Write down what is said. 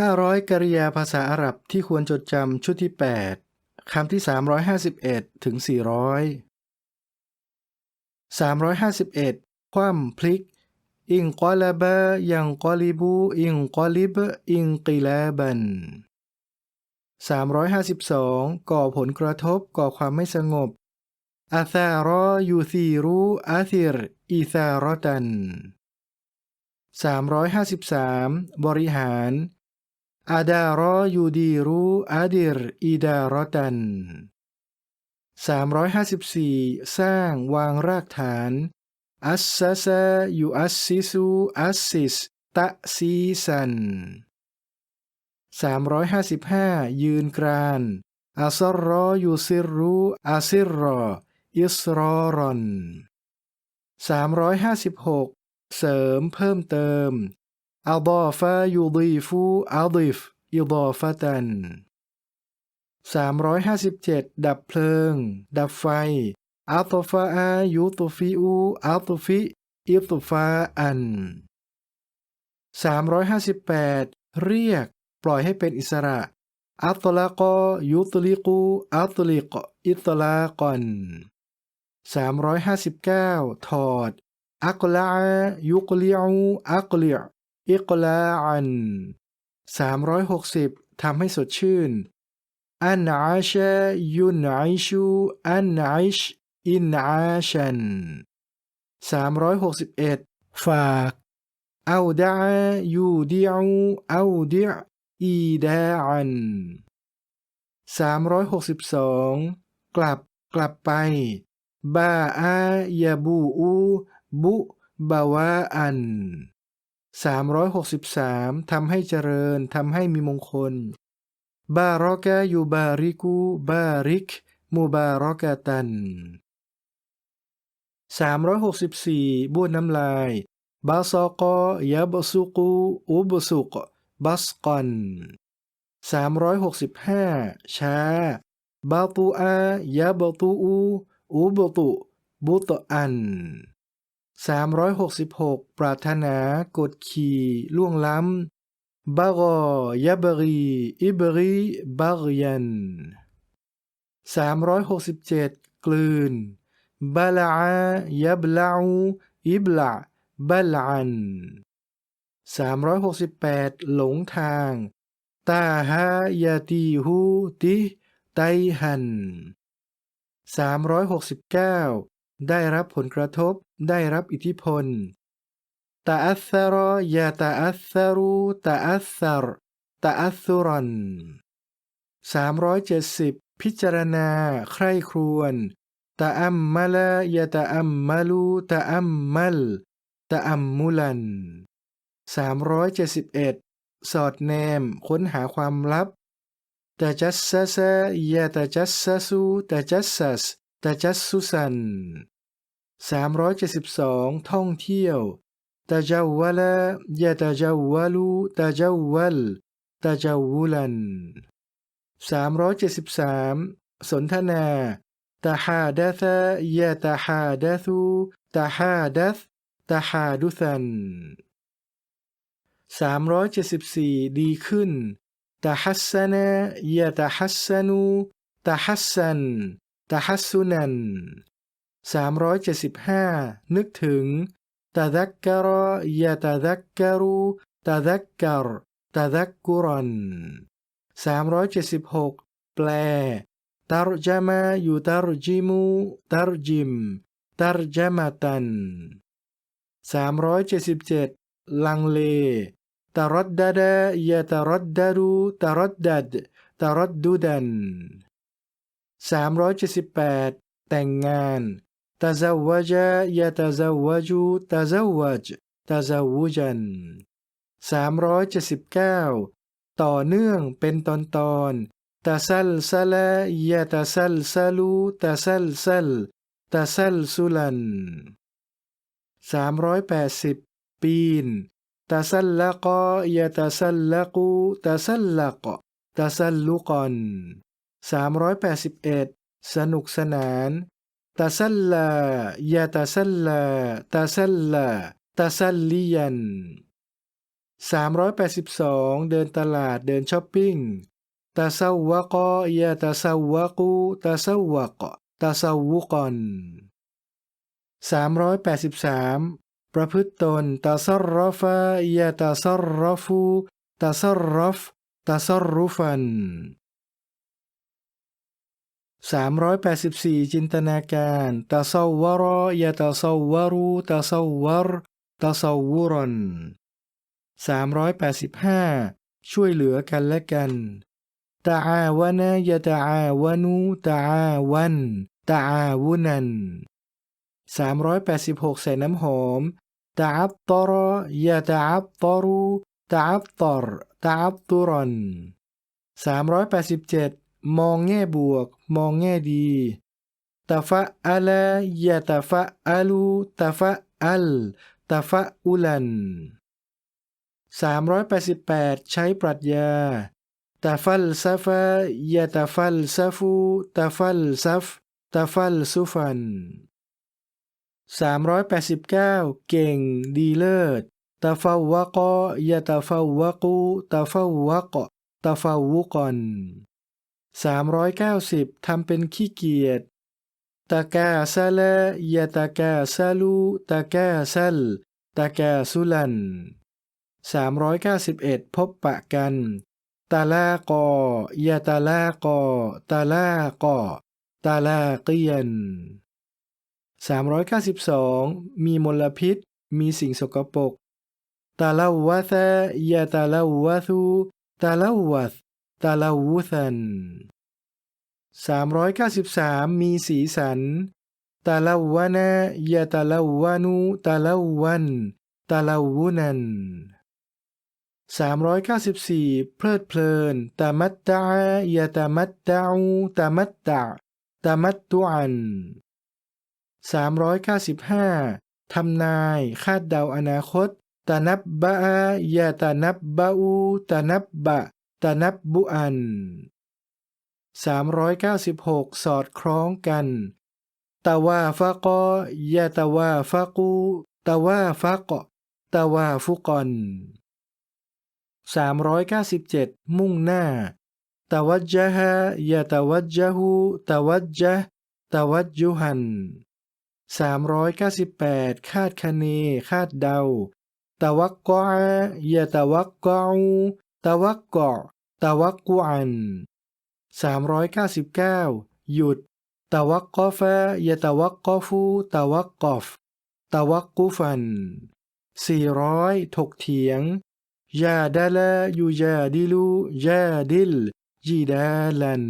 500 กริยาภาษาอาหรับที่ควรจดจำชุดที่ 8 คำที่ 351 ถึง 400 351 คว่ำพลิก อิงกอลาบะยังกอลิบู อิงกอลิบ อิงกิลาบัน 352 ก่อผลกระทบก่อความไม่สงบอาซารอยูซีรูอาซิรอีซารอตัน 353 บริหาร อาดารอยูดีรูอาดิรอีดารอตัน354 สร้างวางรากฐาน อัสซาซายูอัสซิซูอัสซิสตะซีซัน355 ยืนกรานอัสรอยูซิรูอาซิรรออิสรอรอน356 เสริมเพิ่มเติม อัลดอฟายูดีฟูอัลดิฟอิดอฟาตัน357 ดับเพลิง ดับไฟอัตฟาอายูตฟิอูอัตฟิอิตฟาอัน 358 เรียก ปล่อยให้เป็นอิสระ อัตลากอยุตลิกูอัตลิกอิตลากอน359 ถอด อักลายุกลิอูอักลิ อิกลาอัน360ทำให้สดชื่น อันอาชยุนไอชูอันไอชอินอาชัน361ฝากเอาดายูดิอูเอาดิอีดาอัน362กลับกลับไป บาอายาบูอูบุบาวาอัน 363ทำให้เจริญทำให้มีมงคลบารอกะยูบาริกูบาริกมูบารอกะตัน 364บ้วนน้ำลายบาซอกอยาบสุกูอุบสุกบัสกอน365 ช้าบาตูอายาบตูอูอุบตุบุตอัน 366 ปรารถนากดขี่ล่วงล้ำบารอยาบรีอิบรีบารยัน367 กลืนบาลายาบลาอูอิบลาบาลัน368 หลงทางตาฮายาตีฮูติไตหัน369 ได้รับผลกระทบ ได้รับอิทธิพลตาอัสซารยาตาอัสซารูตาอัสซารตาอัสซุรัน370พิจารณา ใคร่ครวนตาอัมมาลายาตาอัมมาลูตาอัมมัลตาอัมมุลัน371สอดแนม ค้นหาความลับตาจัสซาซายาตาจัสซาซูตาจัสซัสตาจัสซุสัน 372 ท่องเที่ยวตาจาวลายาตาจาวลูตาจาวลตาจาวุลัน373 สนทนาตาฮาดะซยาตาฮาดะซูตาฮาดัสตาฮาดุสัน374 ดีขึ้นตาฮัสซนะยาตาฮัสซนูตาฮัสซันตาฮัสซุนัน 375 นึกถึงตาดักกรยาตาดักกรูตาดักกรตาดักกุรัน376 แปลตารจามาอยู่ตารจิมูตารจิมตารจามาตัน377 ลังเลตารดดดยาตารดดดูตารดดัดตารดดูดัน378 แต่งงาน ตาซาวจยาตาซาวจูตาซาวจตาซาวูจัน379 ต่อเนื่องเป็นตอนตอนตาซัลซาลยาตาซัลซาลูตาซัลซัลตาซัลซุลัน380 ปีนตาซัลละกอยาตาซัลละกูตาซัลละกตาซัลลุกอน381 สนุกสนาน ตาซัลลายาตาซัลลาตาซัลลาตาซัลลียัน382 เดินตลาดเดินช้อปปิ้งตาซาวะกอยาตาซาวะกูตาซาวะกตาซาวุกอน383 ประพฤติตนตาซรรฟะยาตาซรรฟูตาซรรฟตาซรรุฟัน 384 จินตนาการตาซาวรอยาตาซาวรูตาซาวรตาซาวุรอน385 ช่วยเหลือกันและกันตาอาวะนะยะตาอาวะนูตาอาวันตาอาวุนัน386 ใส่น้ำหอมตาอับตรยะตาอับตรูตาอับตรตาอับตุรอน387 มองแง่บวก มองแง่ดีตาฟะอัลายะตาฟะอัลูตาฟะอัลตาฟะอุลัน 388 ใช้ปรัชญาตาฟัลซาฟะยะตาฟัลซาฟูตาฟัลซัฟตาฟัลซุฟัน 389 เก่งดีเลิศตาฟาวะกอยะตาฟาวะกูตาฟาวะกตาฟาวุกอน 390 ทำเป็นขี้เกียจตากาซาลยะตากาซาลูตากาซัลตากาซุลัน 391 พบปะกันตาลากอยาตาลากอตาลากอตาลาเกียน 392 มีมลพิษ มีสิ่งสกปรกตาลาวะซะยาตาลาวะซูตาลาวัส ตาลาวุสัน393 มีสีสัน ตาลาวะนะยาตาลาวะนูตาลาวัน ตาลาวุนัน394 เพลิดเพลิน ตามัตตายาตามัตตาูตามัตตะตามัตตุอัน395ทำนาย คาดเดาอนาคต ตานับบะยาตานับบะอูตานับบะ ตนับบุอัน 396 สอดคล้องกันตาวาฟะกอยาตาวาฟะกูตาวาฟะกะตาวาฟุกอน397 มุ่งหน้าตวัจจฮะยะตวัจจหูตวัจจะตวัจยุหัน398 คาดคะเน คาดเดาตวักกอยะตวักกอูตวักกอ ตวักกุอัน399 หยุดตวักกอฟะยะตวักกอฟูตวักกอฟตวักกุฟัน 400 ถกเถียงยาดาลายูยาดิลูยาดิลยีดาลัน